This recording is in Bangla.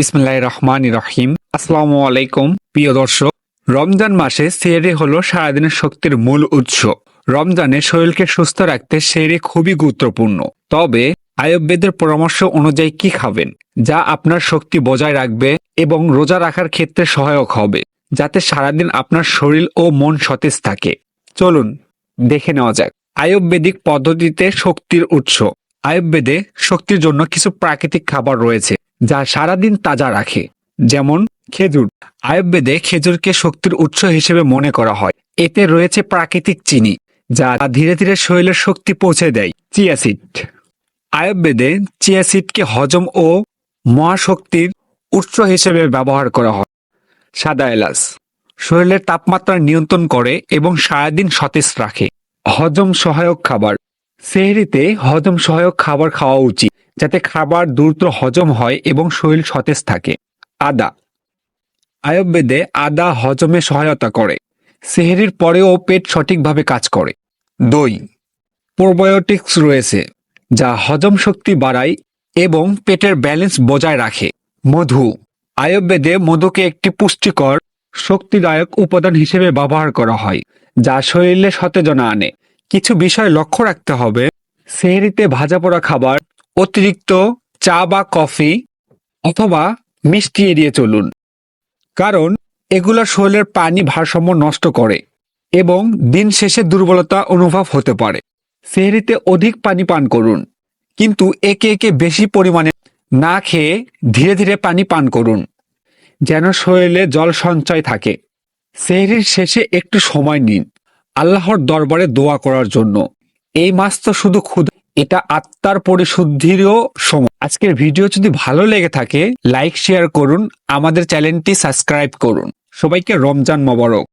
বিসমুল্লাহ রহমান রহিম। আসসালামু আলাইকুম, প্রিয় দর্শক। রমজান মাসে সেহরি হলো সারাদিনের শক্তির মূল উৎস। রমজানে শরীরকে সুস্থ রাখতে সেহরি খুবই গুরুত্বপূর্ণ। তবে আয়ুর্বেদের পরামর্শ অনুযায়ী কি খাবেন, যা আপনার শক্তি বজায় রাখবে এবং রোজা রাখার ক্ষেত্রে সহায়ক হবে, যাতে সারাদিন আপনার শরীর ও মন সতেজ থাকে। চলুন, দেখে নেওয়া যাক। আয়ুর্বেদিক পদ্ধতিতে শক্তির উৎস। আয়ুর্বেদে শক্তির জন্য কিছু প্রাকৃতিক খাবার রয়েছে। যা সারাদিন তাজা রাখে। যেমন খেজুর। আয়ুর্বেদে খেজুরকে শক্তির উৎস হিসেবে মনে করা হয়। এতে রয়েছে প্রাকৃতিক চিনি, যা ধীরে ধীরে শরীরের শক্তি পৌঁছে দেয় চিয়াসিড আয়ুর্বেদে চিয়াসিডকে হজম ও মহাশক্তির উৎস হিসেবে ব্যবহার করা হয়। সাদা এলাচ। শরীরের তাপমাত্রা নিয়ন্ত্রণ করে এবং সারাদিন সতেজ রাখে। হজম সহায়ক খাবার। সেহরিতে হজম সহায়ক খাবার খাওয়া উচিত। যাতে খাবার দ্রুত হজম হয় এবং শরীর সতেজ থাকে। আদা। আয়ুর্বেদে আদা হজমে সহায়তা করে। সেহরির পরেও পেট সঠিকভাবে কাজ করে। দই। প্রোবায়োটিক্স রয়েছে, যা হজম শক্তি বাড়ায় এবং পেটের ব্যালেন্স বজায় রাখে। মধু। আয়ুর্বেদে মধুকে একটি পুষ্টিকর, শক্তিদায়ক উপাদান হিসেবে ব্যবহার করা হয়, যা শরীরে সতেজনা আনে। কিছু বিষয় লক্ষ্য রাখতে হবে, সেহরিতে ভাজা পোড়া খাবার অতিরিক্ত চা বা কফি অথবা মিষ্টি এড়িয়ে চলুন। কারণ এগুলো শরীরের পানি ভারসাম্য নষ্ট করে এবং দিন শেষে দুর্বলতা অনুভব হতে পারে। সেহরিতে অধিক পানি পান করুন। কিন্তু একে একে বেশি পরিমাণে না খেয়ে ধীরে ধীরে পানি পান করুন, যেন শরীরে জল সঞ্চয় থাকে। সেহরির শেষে একটু সময় নিন, আল্লাহর দরবারে দোয়া করার জন্য। এই মাস তো শুধু ক্ষুধা এটা আত্মার পরিশুদ্ধিরও সময় আজকের ভিডিও যদি ভালো লেগে থাকে লাইক শেয়ার করুন, আমাদের চ্যানেলটি সাবস্ক্রাইব করুন। সবাইকে রমজান মোবারক।